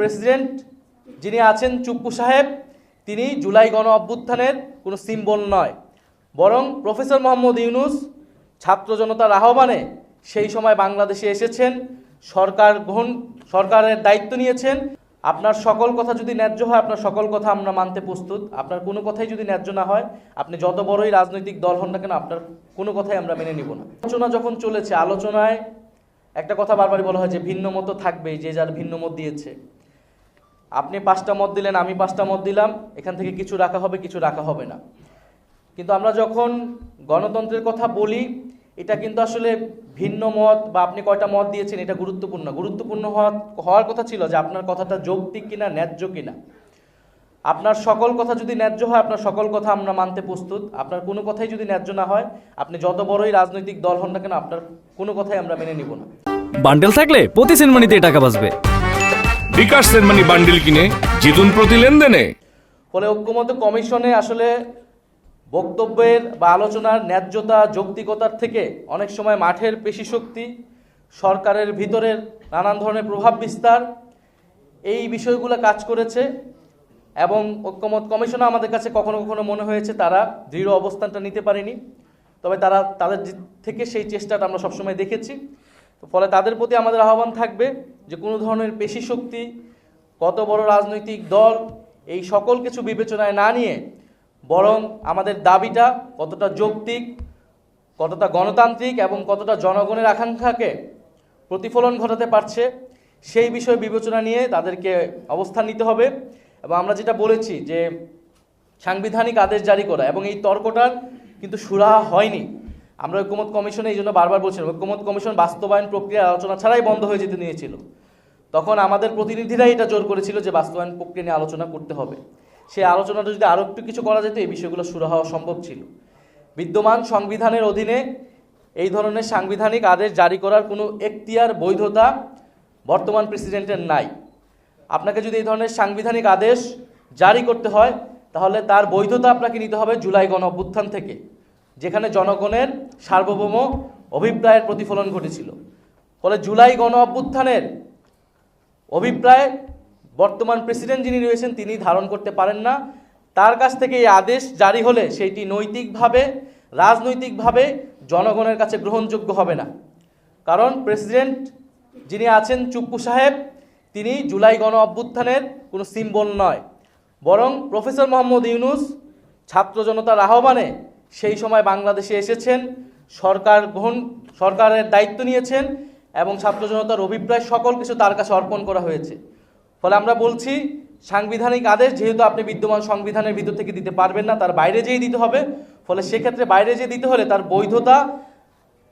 President যিনি আছেন চুপ্পু সাহেব, তিনি জুলাই গণ অভ্যুত্থানের কোনো সিম্বল নয়। বরং প্রফেসর মোহাম্মদ ইউনুস ছাত্র জনতার আহ্বানে সেই সময় বাংলাদেশে এসেছেন, সরকার গ্রহণ, সরকারের দায়িত্ব নিয়েছেন। আপনার সকল কথা যদি ন্যায্য হয়, আপনার সকল কথা আমরা মানতে প্রস্তুত। আপনার কোনো কথাই যদি ন্যায্য না হয়, আপনি যত বড়ই রাজনৈতিক দল হন না কেন, আপনার কোনো কথাই আমরা মেনে নিব না। আলোচনা যখন চলেছে, আলোচনায় একটা কথা বারবারই বলা হয় যে ভিন্ন মতো থাকবেই, যে যার ভিন্ন মত দিয়েছে। আপনি পাঁচটা মত দিলেন, আমি পাঁচটা মত দিলাম, এখান থেকে কিছু রাখা হবে, কিছু রাখা হবে না। কিন্তু আমরা যখন গণতন্ত্রের কথা বলি, এটা কিন্তু আসলে ভিন্ন মত বা আপনি কয়টা মত দিয়েছেন, এটা গুরুত্বপূর্ণ। গুরুত্বপূর্ণ হওয়া হওয়ার কথা ছিল যে আপনার কথাটা যৌক্তিক কিনা, ন্যায্য কিনা। আপনার সকল কথা যদি ন্যায্য হয়, আপনার সকল কথা আমরা মানতে প্রস্তুত। আপনার কোনো কথাই যদি ন্যায্য না হয়, আপনি যত বড়ই রাজনৈতিক দল হন না কেন, আপনার কোনো কথাই আমরা মেনে নিব না। বান্ডেল থাকলে প্রতি সেনমানিতে টাকা বাঁচবে। বিকাশ সেনমানি বান্ডিল কিনে জিতুন প্রতি লেনদেনে। ফলে ঐক্যমত কমিশনে আসলে বক্তব্যের বা আলোচনার ন্যায্যতা, যৌক্তিকতার থেকে অনেক সময় মাঠের পেশি শক্তি, সরকারের ভিতরের নানান ধরনের প্রভাব বিস্তার, এই বিষয়গুলো কাজ করেছে এবং ঐক্যমত কমিশনও আমাদের কাছে কখনো কখনো মনে হয়েছে তারা দৃঢ় অবস্থানটা নিতে পারেনি। তবে তারা, তাদের থেকে সেই চেষ্টাটা আমরা সবসময় দেখেছি। তো ফলে তাদের প্রতি আমাদের আহ্বান থাকবে যে কোনো ধরনের পেশি শক্তি, কত বড় রাজনৈতিক দল, এই সকল কিছু বিবেচনায় না নিয়ে বরং আমাদের দাবিটা কতটা যৌক্তিক, কতটা গণতান্ত্রিক এবং কতটা জনগণের আকাঙ্ক্ষাকে প্রতিফলন ঘটাতে পারছে, সেই বিষয়ে বিবেচনা নিয়ে তাদেরকে অবস্থান নিতে হবে। এবং আমরা যেটা বলেছি যে সাংবিধানিক আদেশ জারি করা এবং এই তর্কটার কিন্তু সুরাহা হয়নি। আমরা ঐক্যমত কমিশনে এই জন্য বারবার বলছিলাম, ঐক্যমত কমিশন বাস্তবায়ন প্রক্রিয়া আলোচনা ছাড়াই বন্ধ হয়ে যেতে নিয়েছিল। তখন আমাদের প্রতিনিধিরাই এটা জোর করেছিল যে বাস্তবায়ন প্রক্রিয়া নিয়ে আলোচনা করতে হবে। সেই আলোচনাটা যদি আরও একটু কিছু করা যেত, এই বিষয়গুলো শুরু হওয়া সম্ভব ছিল। বিদ্যমান সংবিধানের অধীনে এই ধরনের সাংবিধানিক আদেশ জারি করার কোনো এখতিয়ার, বৈধতা বর্তমান প্রেসিডেন্টের নাই। আপনাকে যদি এই ধরনের সাংবিধানিক আদেশ জারি করতে হয়, তাহলে তার বৈধতা আপনাকে নিতে হবে জুলাই গণ অভ্যুত্থান থেকে। যেখানে জনগণের সার্বভৌম অভিপ্রায়ের প্রতিফলন ঘটেছিল। ফলে জুলাই গণ অভ্যুত্থানের অভিপ্রায় বর্তমান প্রেসিডেন্ট যিনি রয়েছেন, তিনি ধারণ করতে পারেন না। তার কাছ থেকে এই আদেশ জারি হলে সেইটি নৈতিকভাবে, রাজনৈতিকভাবে জনগণের কাছে গ্রহণযোগ্য হবে না। কারণ প্রেসিডেন্ট যিনি আছেন, চুপ্পু সাহেব, তিনি জুলাই গণ অভ্যুত্থানের কোনো সিম্বল নয়। বরং প্রফেসর মোহাম্মদ ইউনুস ছাত্র জনতার আহ্বানে সেই সময় বাংলাদেশে এসেছেন, সরকার গ্রহণ, সরকারের দায়িত্ব নিয়েছেন এবং ছাত্র জনতার অভিপ্রায় সকল কিছু তার কাছে অর্পণ করা হয়েছে। ফলে আমরা বলছি, সাংবিধানিক আদেশ যেহেতু আপনি বিদ্যমান সংবিধানের ভিতর থেকে দিতে পারবেন না, তার বাইরে যেয়ে দিতে হবে, ফলে সেক্ষেত্রে বাইরে যেয়ে দিতে হলে তার বৈধতা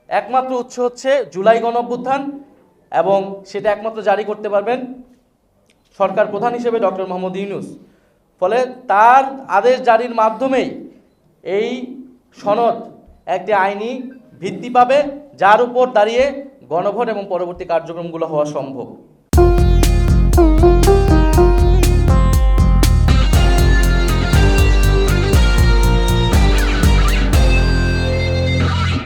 একমাত্র উৎস হচ্ছে জুলাই গণ অভ্যুত্থান এবং সেটা একমাত্র জারি করতে পারবেন সরকার প্রধান হিসেবে ডক্টর মোহাম্মদ ইউনুস। ফলে তার আদেশ জারির মাধ্যমেই এই সনদ একটি আইনি ভিত্তি পাবে যার উপর দাঁড়িয়ে গণভোট এবং পরবর্তী কার্যক্রমগুলো হওয়া সম্ভব।